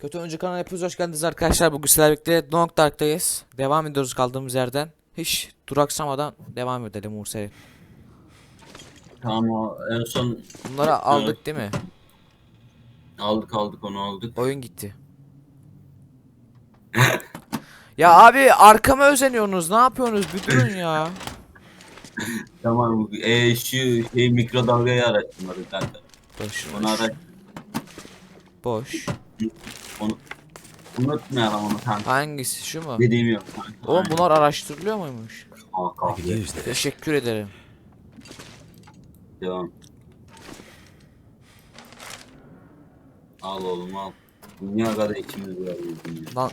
Kötü Oyuncu kanalına hepiniz hoş geldiniz arkadaşlar. Bugün sizlerle birlikte Long Dark'tayız. Devam ediyoruz kaldığımız yerden. Hiç duraksamadan devam edelim Mursa'ya. Tamam o en son Bunları aldık değil mi? aldık aldık onu aldık. Oyun gitti. ya abi arkama özeniyorsunuz. Ne yapıyorsunuz? Bir durun ya. Tamam e, şu şey mikrodalgayı araştırmadık kanka. Boş. Onu araş Boş. Onu unutmayalım onu kanka. Hangisi? Şu mu? Dediğim yok kanka. Oğlum bunlar araştırılıyor muymuş? This. Teşekkür ederim. Devam. Al oğlum al. Dünya kadar ikimiz var. Lan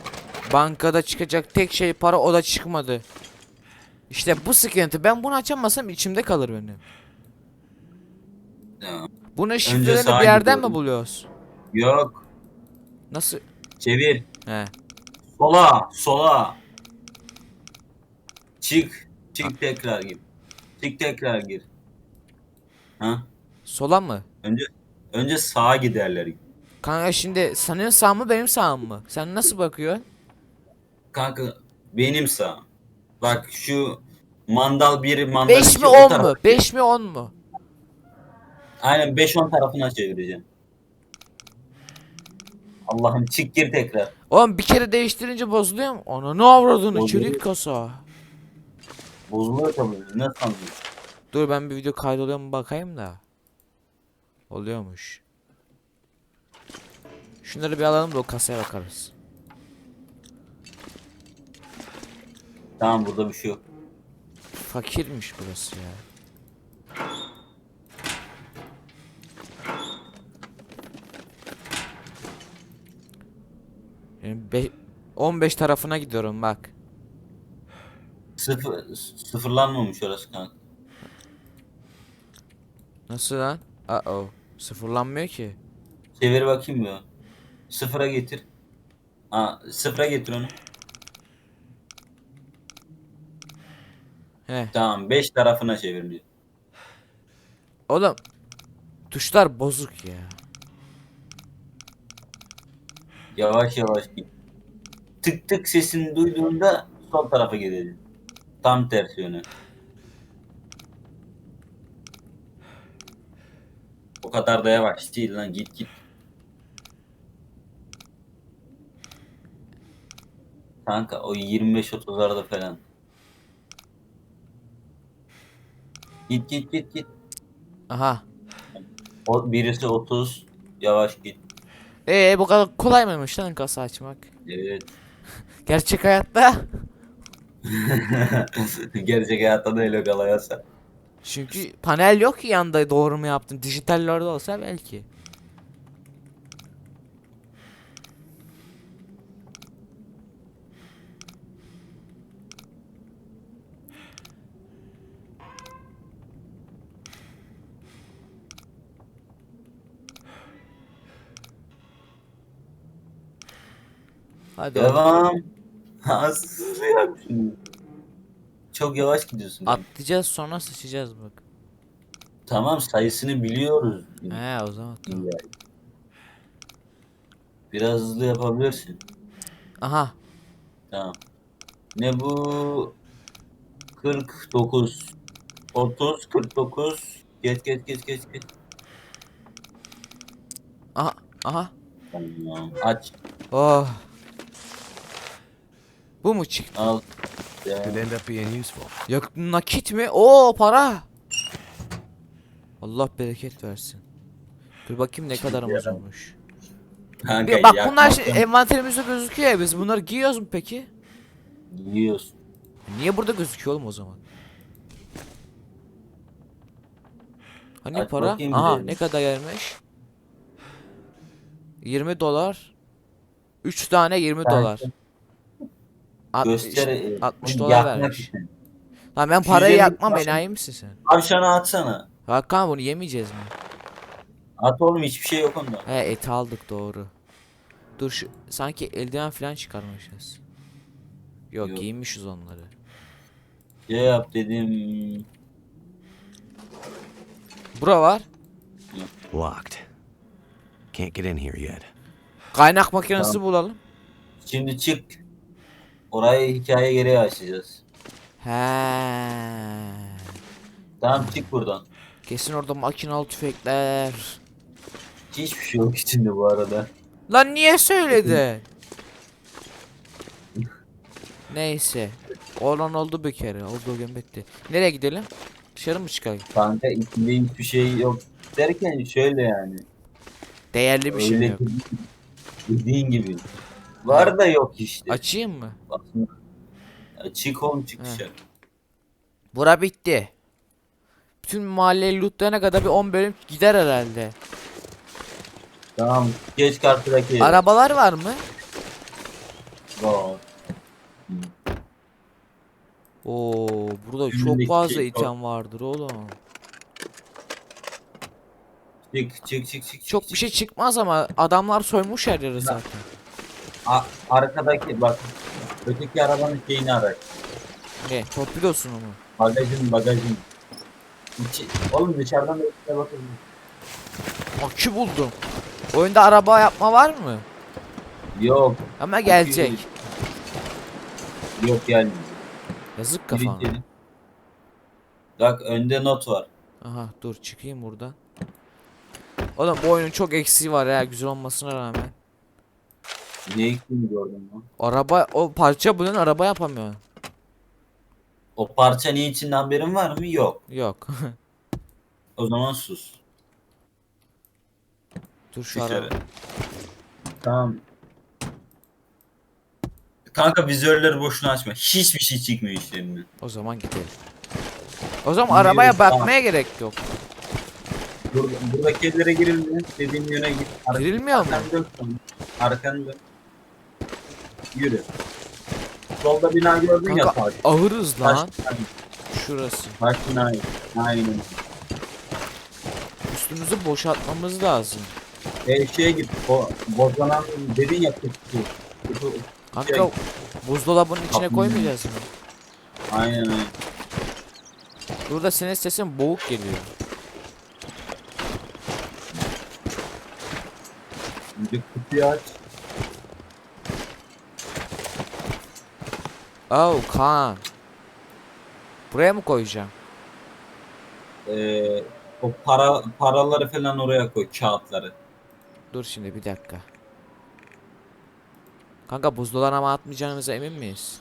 bankada çıkacak tek şey para o da çıkmadı. İşte bu sıkıntı. Ben bunu açamazsam içimde kalır benim. Devam. Bunun şifrelerini sağa bir yerden mi gidiyorum. buluyoruz? Yok. Nasıl? Çevir. He. Sola. Sola. Çık. Çık tekrar gir. Çık tekrar gir. Ha? Sola mı? Önce önce sağa giderler. Kanka şimdi senin sağ mı benim sağım mı? Sen nasıl bakıyorsun? Kanka benim sağ. Bak şu mandal bir mandal 5 iki mi o 10 taraf- mu? 5 mi 10 mu? Aynen 5-10 tarafına çevireceğim. Allah'ım çık gir tekrar. Oğlum bir kere değiştirince bozuluyor mu? Ona ne avradın Bozuluyor. çelik kasa. Bozuluyor tabii. Ne sandın? Dur ben bir video kaydoluyor mu bakayım da. Oluyormuş. Şunları bir alalım da o kasaya bakarız. Tamam burada bir şey yok. Fakirmiş burası ya. Yani be- 15 tarafına gidiyorum bak. Sıfır, sıfırlanmamış orası kanka. Nasıl lan? Uh oh. Sıfırlanmıyor ki. Çevir bakayım ya. Sıfıra getir. Aa, sıfıra getir onu. He. Tamam 5 tarafına çevir diyor. Oğlum. Tuşlar bozuk ya. Yavaş yavaş git. Tık tık sesini duyduğunda sol tarafa gideceksin. Tam tersi yöne. O kadar da yavaş değil lan git git. Kanka o 25-30'larda falan. Git git git git. Aha. O birisi 30 yavaş git. Ee bu kadar kolay mıymış lan kasa açmak? Evet. Gerçek hayatta. Gerçek hayatta da öyle kalayasa. Çünkü panel yok ki yanda doğru mu yaptın? Dijitallerde olsa belki. Hadi. Devam. Yap şunu. Çok yavaş gidiyorsun. atlayacağız sonra sıçacağız bak. Tamam sayısını biliyoruz. He o zaman. tamam. Biraz hızlı yapabilirsin. Aha. Tamam. Ne bu? 49 30 49 Geç geç geç geç geç. Aha. Aha. Tamam. Aç. Oh. Bu mu çıktı? Al. Could end up being useful. Yok nakit mi? Oo para. Allah bereket versin. Dur bakayım ne kadarımız ya. olmuş. Kanka, Bir bak bunlar şey, envanterimizde gözüküyor ya biz bunları giyiyoruz mu peki? Yiyorsun. Niye burada gözüküyor oğlum o zaman? Hani Aç para? bakayım Aha ne kadar gelmiş? 20 dolar. 3 tane 20 Kanka, dolar. 60, Göster. e, 60 dolar yakmak vermiş. için. Lan ben parayı 150 yakmam tane- enayi misin sen? Tavşanı atsana. Hakan bunu yemeyeceğiz mi? At oğlum hiçbir şey yok onda. He et aldık doğru. Dur şu sanki eldiven falan çıkarmışız. Yok, Yok. giymişiz onları. Şey yap dedim. Bura var. Locked. Can't get in here yet. Kaynak makinesi Tamam. bulalım. Şimdi çık. Orayı hikaye gereği açacağız. He. Tamam çık buradan. Kesin orada makinalı tüfekler. Hiçbir şey yok içinde bu arada. Lan niye söyledin? Neyse. Olan oldu bir kere. Olduğu gün bitti. Nereye gidelim? Dışarı mı çıkalım? Kanka içinde hiçbir şey yok. Derken şöyle yani. Değerli bir şey öyle yok. dediğin- Dediğin gibi. Var da yok işte. Açayım mı? Aslında. Ya çık oğlum çık He. dışarı. Bura bitti. Bütün mahalleyi lootlayana kadar bir 10 bölüm gider herhalde. Tamam geç karşıdaki. Arabalar var mı? Var. Oo, burada çok Önündeki fazla şey- item vardır oğlum. Çık çık çık çık. Çok çık, bir şey çık. çıkmaz ama adamlar soymuş her yeri zaten. A- arkadaki bak. Öteki arabanın şeyini ara. Ne? Torpidosunu mu? Bagajın bagajın. İçi, oğlum dışarıdan da içine bakın. Akü buldum. Oyunda araba yapma var mı? Yok. Ama gelecek. Yok gelmiyor. Yazık kafana. Birinci. Bak önde not var. Aha dur çıkayım buradan. Oğlum bu oyunun çok eksiği var ya güzel olmasına rağmen. Ne ektiğini gördün mü? Araba o parça bunun araba yapamıyor. O parça ne için haberin var mı? Yok. Yok. O zaman sus. dur şu Dışarı. araba. Tamam. Kanka vizörleri boşuna açma. Hiçbir şey çıkmıyor işlerinden. O zaman gidelim. O zaman Gidiyoruz, arabaya tamam. bakmaya gerek yok. Bur buradaki evlere girildi. Dediğim yöne git. Girilmiyor mu? Arkanı dön. Arkanı dön. Yürü. Solda bina gördün ya Kanka taş. ağırız lan. Taş bina. Şurası. Taş bina. Aynen. Üstümüzü boşaltmamız lazım. E, şeye git. O bozanan dedin ya kutu. Kutu. Kanka Şey- buzdolabının içine Kapı- koymayacağız mı? Aynen aynen. Burada senin sesin boğuk geliyor. Şimdi kutuyu aç. Oh Kaan. Buraya mı koyacağım? Ee, o para paraları falan oraya koy. Kağıtları. Dur şimdi bir dakika. Kanka buzdolabına mı atmayacağımıza emin miyiz?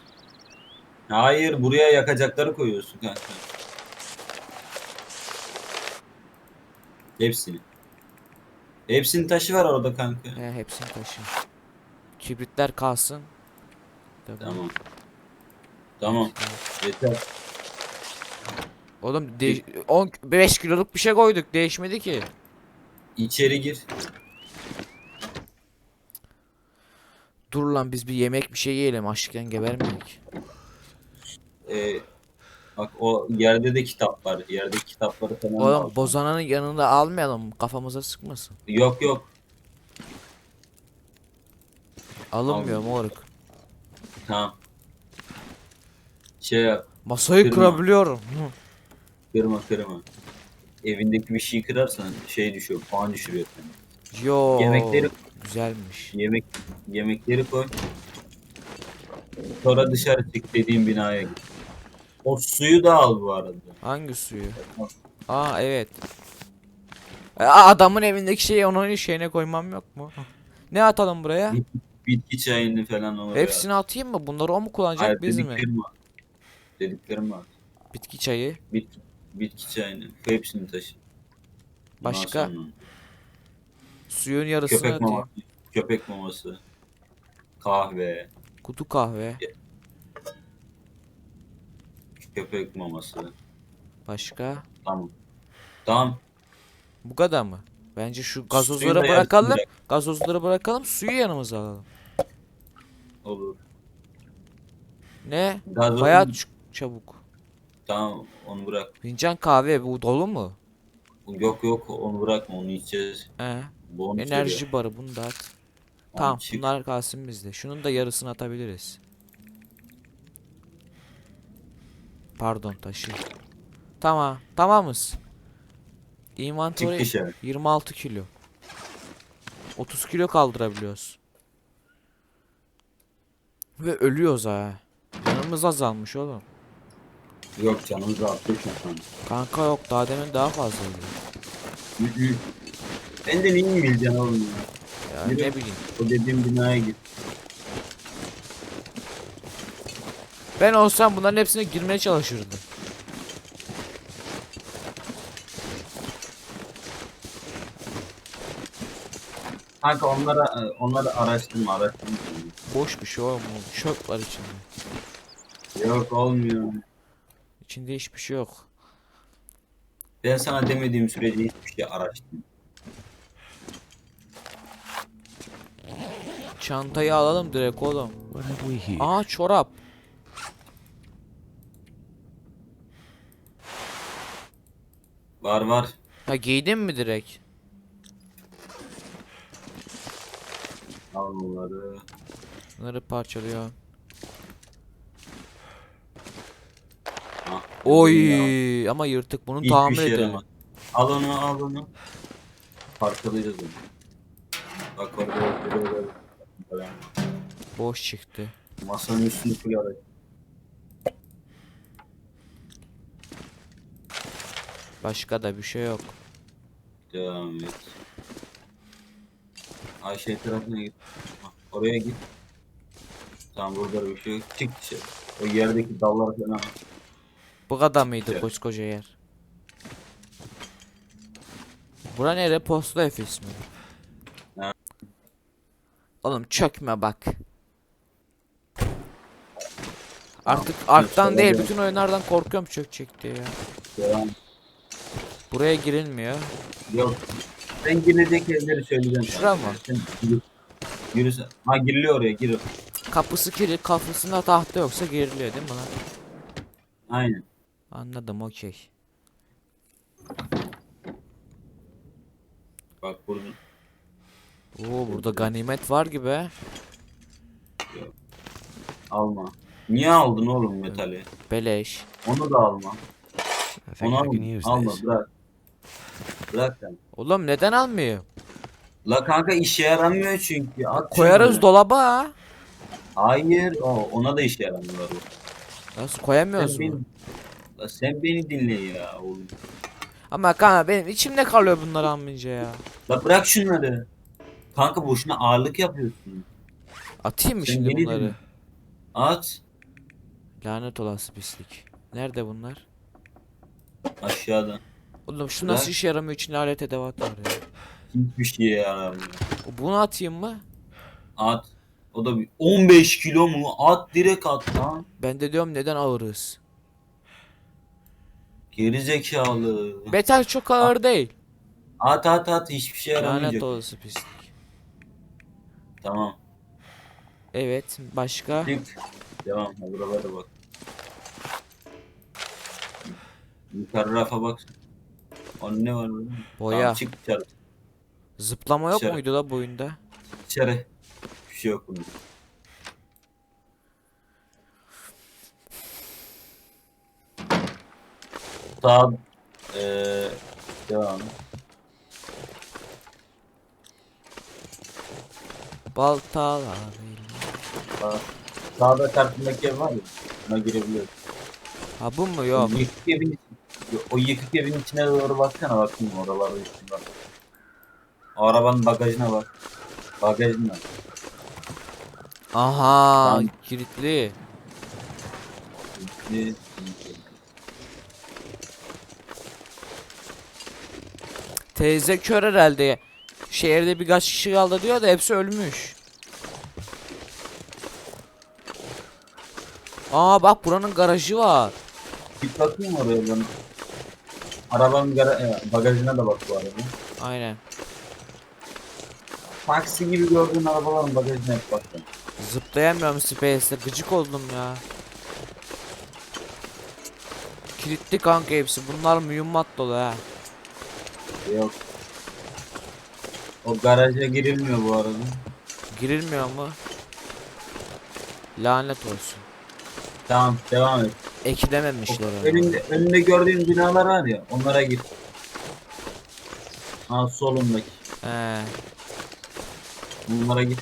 Hayır buraya yakacakları koyuyorsun kanka. Hepsini. Hepsinin taşı var orada kanka. He hepsini taşıyın. Kibritler kalsın. Tabii. Tamam. Tamam. Yeter. Oğlum de 10 5 kiloluk bir şey koyduk değişmedi ki. İçeri gir. Dur lan biz bir yemek bir şey yiyelim açlıktan gebermeyek. Ee, bak o yerde de kitap var. Yerde kitapları falan var. Oğlum bozananın yanında almayalım kafamıza sıkmasın. Yok yok. Alınmıyor Almıyor. moruk. Tamam. Şey yap. Masayı Kırma. kırabiliyorum. Hı. Kırma kırma. Evindeki bir şeyi kırarsan şey düşüyor. Puan düşürüyor seni. Yo. Yemekleri Güzelmiş. Yemek yemekleri koy. Sonra dışarı çık dediğim binaya git. O suyu da al bu arada. Hangi suyu? Aa evet. E, Aa, adamın evindeki şeyi onun şeyine koymam yok mu? Ne atalım buraya? Bit- Bitki çayını falan oraya. Hepsini atayım mı? Bunları o mu kullanacak Hayır, biz mi? var. Dediklerim var. Bitki çayı. Bit, bitki çayını. Hepsini taşı. Ondan Başka? sonra Suyun yarısını Köpek atayım. maması. Köpek maması. Kahve. Kutu kahve. Köpek maması. Başka? Tamam. Tamam. Bu kadar mı? Bence şu Suyun gazozları da yarısını bırakalım. bırak. Gazozları bırakalım. Suyu yanımıza alalım. Olur. Ne? Gazoz- Bayağı ç- çabuk. Tamam onu bırak. Fincan kahve bu dolu mu? Yok yok onu bırakma onu içeceğiz. He. Bu onu Enerji söylüyor. barı bunu da at. Onu Tamam çık. bunlar kalsın bizde. Şunun da yarısını atabiliriz. Pardon taşı. Tamam. Tamamız. Inventory dışarı. 26 kilo. 30 kilo kaldırabiliyoruz. Ve ölüyoruz ha. Canımız azalmış oğlum. Yok canımız arttı şu an. Kanka yok daha demin daha fazlaydı. Ben de neyi bileceksin oğlum ya? Ya Yürü. ne bileyim. O dediğim binaya git. Ben olsam bunların hepsine girmeye çalışırdım. Kanka onlara onları araştırma araştırma. Boş bir şey oğlum. Çöp var içinde. Yok olmuyor. İçinde hiçbir şey yok. Ben sana demediğim sürece hiçbir şey araştırma. Çantayı alalım direkt oğlum. What have we here? Aa çorap. Var var. Ha giydin mi direkt? Al bunları. Bunları parçalıyor. Ah, Oy ama yırtık bunu Hiçbir tamir şey edelim. yaramaz. Al onu al onu. Parçalayacağız onu. Bak orada orada. Boş çıktı. Masanın üstünü arayın. Başka da bir şey yok. Devam et. Ayşe tarafına git. Hah, Oraya git. Tamam burada bir şey yok. Çık dışarı. O yerdeki dallar falan. Bu kadar mıydı Evet. koskoca yer? Bura nere? Posta Efes mi? Ha. Oğlum çökme bak. Artık şöyle değil bütün oyunlardan korkuyorum çökecek diye ya. Devam. Buraya girilmiyor. Yok. Ben girecek yerleri söyleyeceğim. Şura mı? Sen yürü. Yürü sen. Ha giriliyor oraya gir. Kapısı kilit kafasında tahta yoksa giriliyor değil mi lan? Aynen. Anladım okey. Bak burada. Oo burada ganimet var gibi. Alma. Niye aldın oğlum metali? Beleş. Onu da alma. Onu alma. Alma bırak. Bırak sen. Oğlum neden almıyor? La kanka işe yaramıyor çünkü. At Koyarız şunu. dolaba. Hayır. O, ona da işe yaramıyor. Nasıl koyamıyoruz Sen mu? Sen beni dinle ya oğlum. Ama kanka benim içimde kalıyor bunları almayınca ya. La bırak şunları. Kanka boşuna ağırlık yapıyorsun. Atayım mı Sen şimdi beni bunları? dinle. At. Lanet olası pislik. Nerede bunlar? Aşağıda. Oğlum şu nasıl işe yaramıyor içinde alet edevat var ya. Hiçbir şeye yaramıyor. Bunu atayım mı? At. O da bir 15 kilo mu? At direkt at lan. Ben de diyorum neden ağırız? Geri zekalı. Metal çok ağır değil. At at at hiçbir şey Lanet yaramayacak. olası pislik. Tamam. Evet başka? Çık. Devam. Buralara bak. Yukarı rafa bak. Onun ne var burada? Boya. Tamam, çık dışarı. Zıplama yok Dışarı. muydu la bu oyunda? Dışarı. Bir şey yok bunda. Sağ eee devam. Baltalar. Sağ, sağda kartındaki ev var ya. Ona girebiliyoruz. Ha bu mu yok? Yıkık evin o yıkık evin içine doğru baksana bakayım oralarda işte bak. Arabanın bagajına bak. Bagajına. Aha Tamam. kilitli. Bir- Teyze kör herhalde. Şehirde birkaç kişi kaldı diyor da hepsi ölmüş. Aa bak buranın garajı var. Bir bakayım oraya ben. Arabanın e, bagajına da bak bu arada. Aynen. Taksi gibi gördüğün arabaların bagajına hep bak. sen. Zıplayamıyorum Space'de. Gıcık oldum ya. Kilitli kanka hepsi. Bunlar mühimmat dolu ha. Yok. O garaja girilmiyor bu arada. Girilmiyor mu? Lanet olsun. Tamam devam et. Eklememişler onu. Önünde, önünde gördüğün binalar var ya onlara gir. Ha solundaki. He. Bunlara git.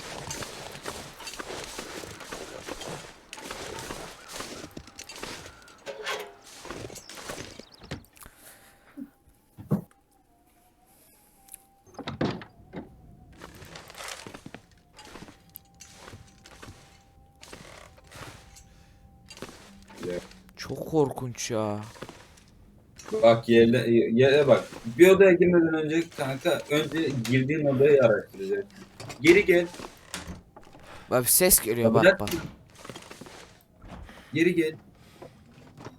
Çok korkunç ya. Bak yerle, yere bak. Bir odaya girmeden önce kanka önce girdiğin odayı araştıracaksın. Geri gel. Bak bir ses geliyor bak bak. Geri gel.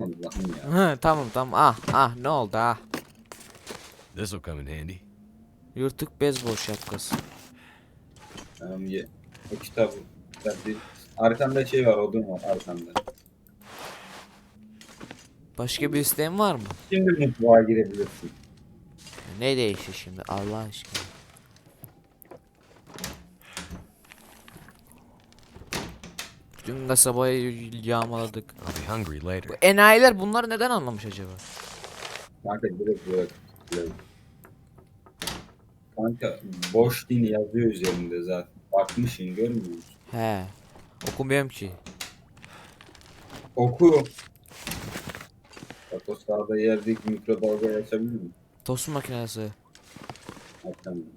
Allah'ım ya. Hı, tamam tamam ah ah ne oldu ah. This'll come in handy. Yırtık bezbol şapkası. Tamam ye. O kitabı. kitap değil. Arkanda şey var odun var arkanda. Başka bir isteğin var mı? Şimdi mutfağa girebilirsin. Ne değişti şimdi Allah aşkına. Bütün kasabayı yağmaladık. I'll be hungry Bu later. enayiler bunları neden anlamış acaba? Kanka direkt bırak. direkt. Kanka boş din yazıyor üzerinde zaten. Bakmışsın görmüyor musun? He. Okumuyorum ki. Oku. Bak o sağda yerdeki mikrodalgayı açabilir miyim? Tost makinesi. Açamıyorum.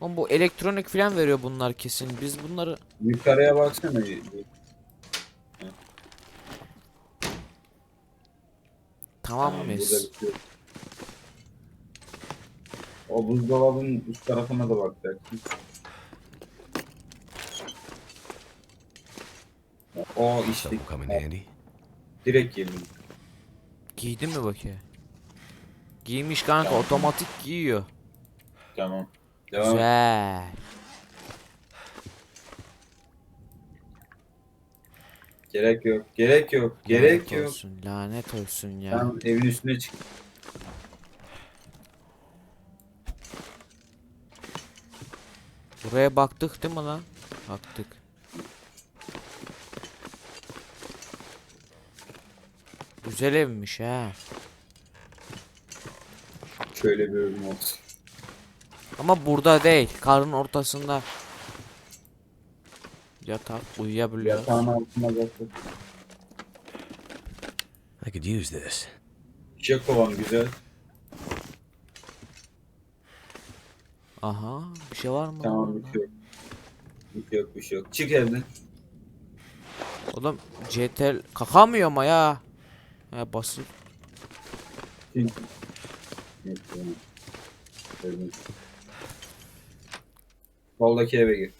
Oğlum bu elektronik falan veriyor bunlar kesin. Biz bunları Yukarıya baksana. tamam Tamam, mıyız? bitiyor. O buzdolabının üst tarafına da bakacaksın. O işte direkt yemin. Giydin mi bakayım? Giymiş kanka otomatik giyiyor. Tamam. Devam. Güzel. Gerek yok. Gerek yok. Gerek Lanet yok. Olsun, lanet olsun ya. Tamam evin üstüne çık. Buraya baktık değil mi lan? Baktık. Güzel evmiş ha. Şöyle bir ürün olsun. Ama burada değil. Karın ortasında. Yatak uyuyabiliyor. Yatağın altına bakın. I could use this. Çiçek kovan güzel. Aha bir şey var mı? Tamam bir şey yok. Bir şey yok bir şey yok. Çık evden. Oğlum CTL kakamıyor ama ya. Ya basıp. Soldaki eve gir.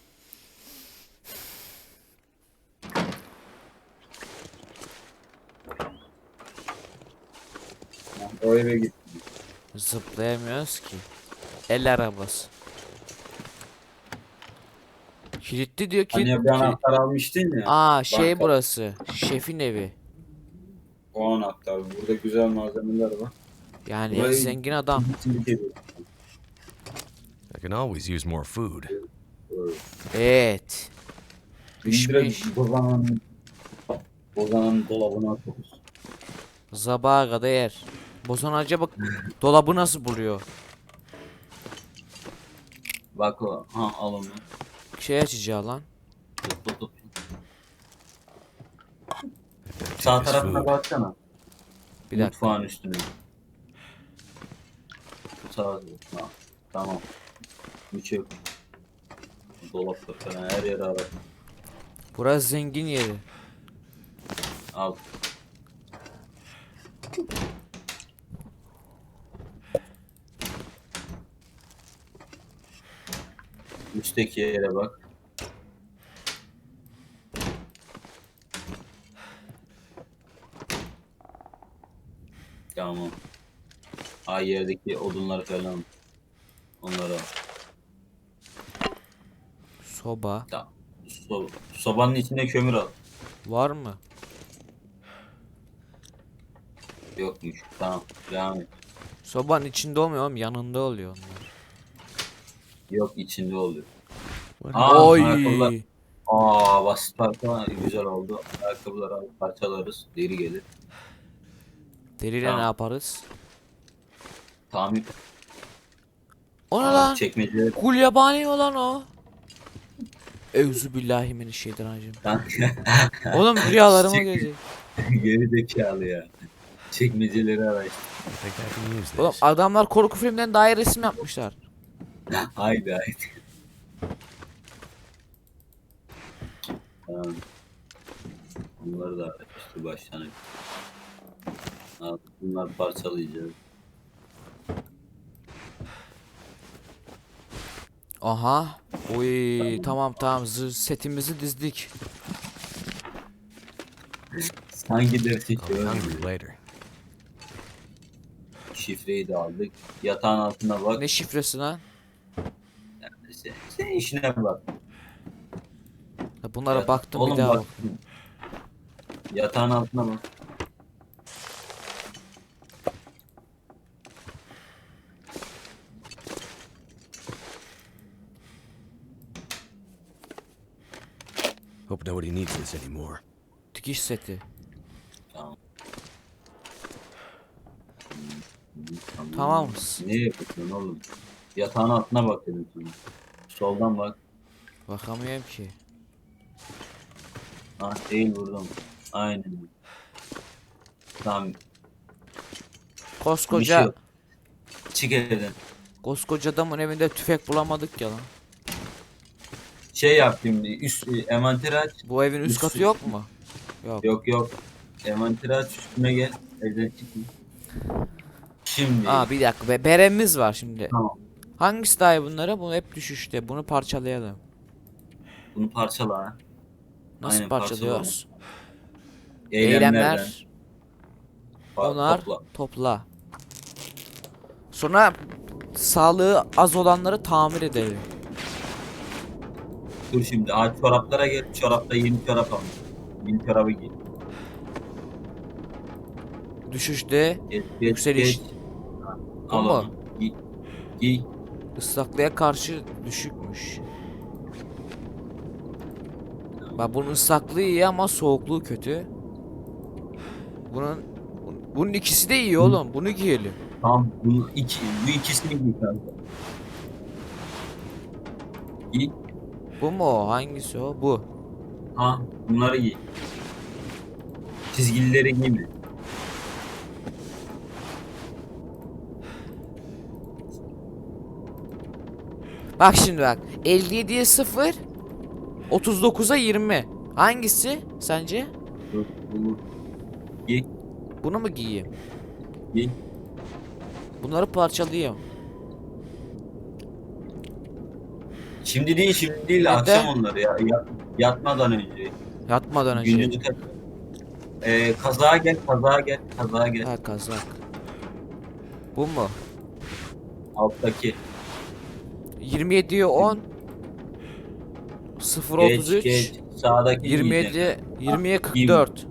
Ha, O eve git. zıplayamıyoruz ki. El arabası. Kilitli diyor Hani kilitli. bir anahtar almıştın ya. Aa şey Banka. burası. Şefin evi. O anahtar. Burada güzel malzemeler var. Yani Burayı- zengin adam. I can always use more food. Evet. Pişmiş. direkt Bozan'ın Bozan'ın dolabına atıyoruz. Sabaha kadar yer. Bozan acaba dolabı nasıl buluyor? Bak o. Ha al onu. Şey açacağı lan. Sağ tarafına baksana. Bir dakika. Mutfağın üstüne. Sağ ha, Tamam. Hiç yok. Dolapta falan her yere ara. Burası zengin yeri. Al. Üstteki yere bak. Tamam. Ha yerdeki odunlar falan. Onları al. Soba. Tamam. So sobanın içinde kömür al. Var mı? Yokmuş. Tamam. Devam et. Sobanın içinde olmuyor oğlum yanında oluyor onlar. Yok içinde oluyor. Aa, Oy. ayakkabılar. Aa basit parça güzel oldu. Ayakkabıları al, parçalarız. Deri gelir. Deriyle Tamam. ne yaparız? Tamir. O ne Aa, lan? Çekmeceleri. Kul yabani olan o. Evzu billahi mineşşeytanirracim. Oğlum rüyalarıma Çek- gelecek. Geri zekalı ya. Çekmeceleri araştır. I think I can use Oğlum this. adamlar korku filmden iyi resim yapmışlar. haydi haydi. Tamam. Bunları da araştır baştan. Ha, bunları parçalayacağız. Aha. Oy tamam tamam zırh setimizi dizdik. Seçiyor. hungry later. Şifreyi de aldık. Yatağın altına bak. Ne şifresi lan? Sen, sen işine bak. Ya Bunlara Yat- baktım Oğlum bir daha bak. Yatağın altına bak. Hope nobody needs this anymore. Dikiş seti. Tamam. Tamam. Ne yapıyorsun oğlum? Yatağın altına bak dedim sana. Soldan bak. Bakamıyorum ki. Ah değil vurdum. Aynen. Tamam. Bir şey Koskoca yok. Çık evden. koskoca adamın evinde tüfek bulamadık ya lan. Şey yap şimdi. Üst e, envanteri aç. Bu evin üst katı yok mu? Yok. Yok yok. Envanteri aç üstüne gel. Evden çıkma. Şimdi. Aa bir dakika be beremiz var şimdi. Tamam. Hangisi daha iyi bunlara? Bu hep düşüşte. Bunu parçalayalım. Bunu parçala. ha. Nasıl Aynen, parçalıyoruz? Eylemler. Pa- Onar. topla. Topla. Sonra sağlığı az olanları tamir edelim. Dur şimdi. Aa, çoraplara gel. Çorapta yeni çorap almış. Yeni çorabı giy. Düşüşte Geç, geç, Yükseliş. geç. Al mu? onu. Giy. Giy. ıslaklığa karşı düşükmüş. Bak bunun ıslaklığı iyi ama soğukluğu kötü. Bunun bunun ikisi de iyi oğlum. Bunu giyelim. Tamam. Bu, iki, bu ikisini giy kanka. Giy. Bu mu o? Hangisi o? Bu. Ha, bunları giy. Çizgilileri giyme. Bak şimdi bak. 57'ye 0 39'a 20. Hangisi sence? Dur, bunu giy. Bunu mu giyeyim? Giy. Bunları parçalayayım. Şimdi değil, şimdi değil. Neden? Akşam onları ya. Yat- yatmadan önce. Yatmadan önce. Gündüzü kaç. Ee, kazağa gel, kazağa gel, kazağa gel. Ha kazak. Bu mu? Alttaki. 27'ye 10 0 Geç, 33 geç. Sağdaki 27 20'ye 44.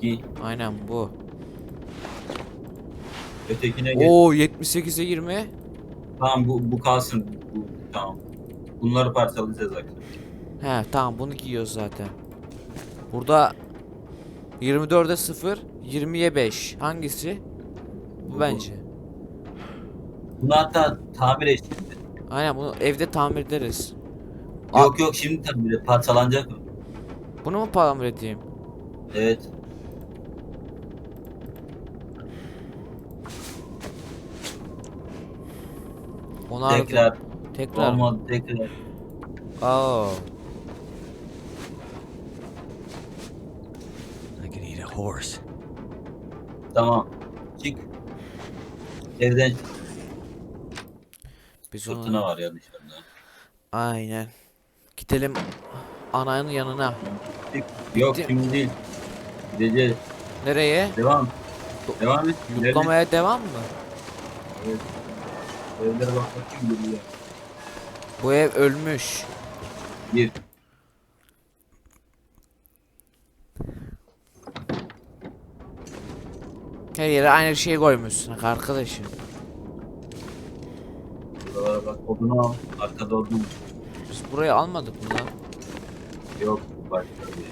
Giy. Aynen bu. Ötekine gel. Oo 78'e 20. Tamam bu, bu kalsın. Bu, tamam. Bunları parçalayacağız akşam. He tamam bunu giyiyoruz zaten. Burada 24'e 0 20'ye 5. Hangisi? Bu Bu. bence. Bunu hatta tamir et şimdi. Aynen bunu evde tamir ederiz. Yok yok şimdi tamir et. Parçalanacak mı? Bunu mu tamir edeyim? Evet. Onu Tekrar. Tekrar. Olmadı tekrar. Oo. I could eat a horse. Tamam. Çık. Evden çık. Biz Fırtına onu... var ya dışarıda. Aynen. Gidelim ananın yanına. Çık. Yok Bitti. şimdi değil. Gideceğiz. Nereye? Devam. Devam et. İleride. Yutlamaya devam mı? Evet. Evlere bak bakayım geliyor. Bu ev ölmüş. Bir. Her yere aynı şeyi koymuşsun arkadaşım. Buralara bak. Odunu al. Arkada odun. Biz burayı almadık mı lan? Yok. Başka bir.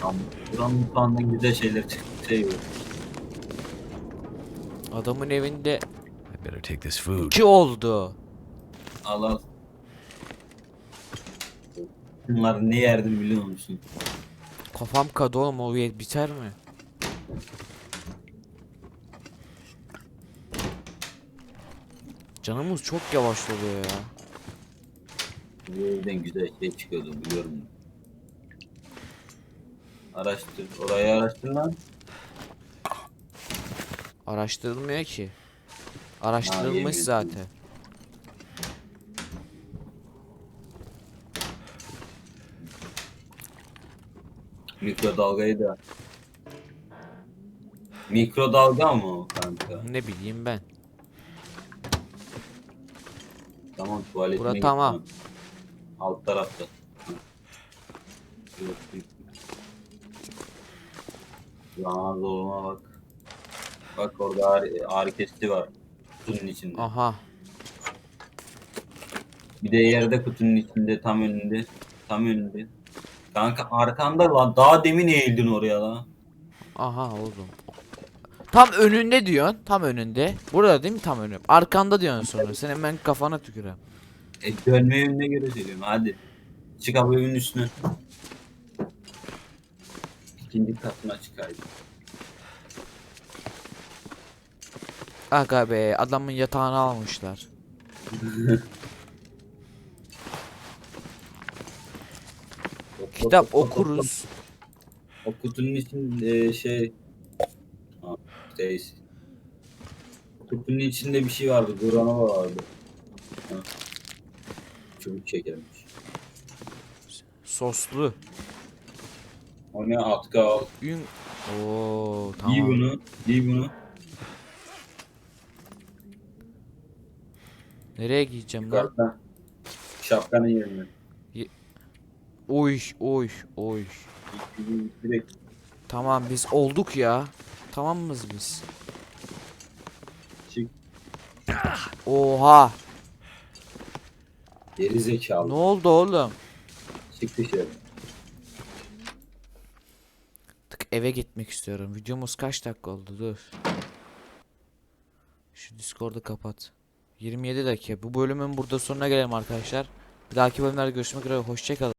Tamam. Buranın mutfağından güzel şeyler çıktı. Şey yok. Adamın evinde I better take this food. iki oldu. Al al. Bunları ne yerdim biliyor musun? Kafam kadı oğlum o yer biter mi? Canımız çok yavaş oluyor ya. Bu evden güzel şey çıkıyordu biliyorum. Araştır. Orayı araştır lan. Araştırılmıyor ki. Araştırılmış yemin zaten. Mikrodalgayı da. Mikrodalga mı o kanka? Ne bileyim ben. Tamam tuvaletine Bura git tamam. Alt tarafta. Yana dolma bak. Bak orada ağrı, ağrı kesici var. Kutunun içinde. Aha. Bir de yerde kutunun içinde tam önünde. Tam önünde. Kanka arkanda lan. Daha demin eğildin oraya lan. Aha oğlum. Tam önünde diyorsun. Tam önünde. Burada değil mi tam önü? Arkanda diyorsun sonra. Senin ben kafana tükürem. E dönme yönüne göre söylüyorum hadi. Çık abi evin üstüne. İkinci katına çıkaydı. Aga be adamın yatağını almışlar. Kitap okuruz. O kutunun içinde şey... Ha, şey... Kutunun içinde bir şey vardı. Granova vardı. Ha. Çubuk şekermiş. Soslu. O ne atkı al. Ün. Oo tamam. bunu. Giy bunu. Nereye gideceğim lan? Yukarıdan. Şapkanın yerine. Oy oy oy. Direkt Tamam biz olduk ya. Tamam mıyız biz? çık. Oha. Geri zekalı. Ne oldu oğlum? Çık dışarı. Tık eve gitmek istiyorum. Videomuz kaç dakika oldu? Dur. Şu Discord'u kapat. 27 dakika. Bu bölümün burada sonuna gelelim arkadaşlar. Bir dahaki bölümlerde görüşmek üzere. Hoşçakalın.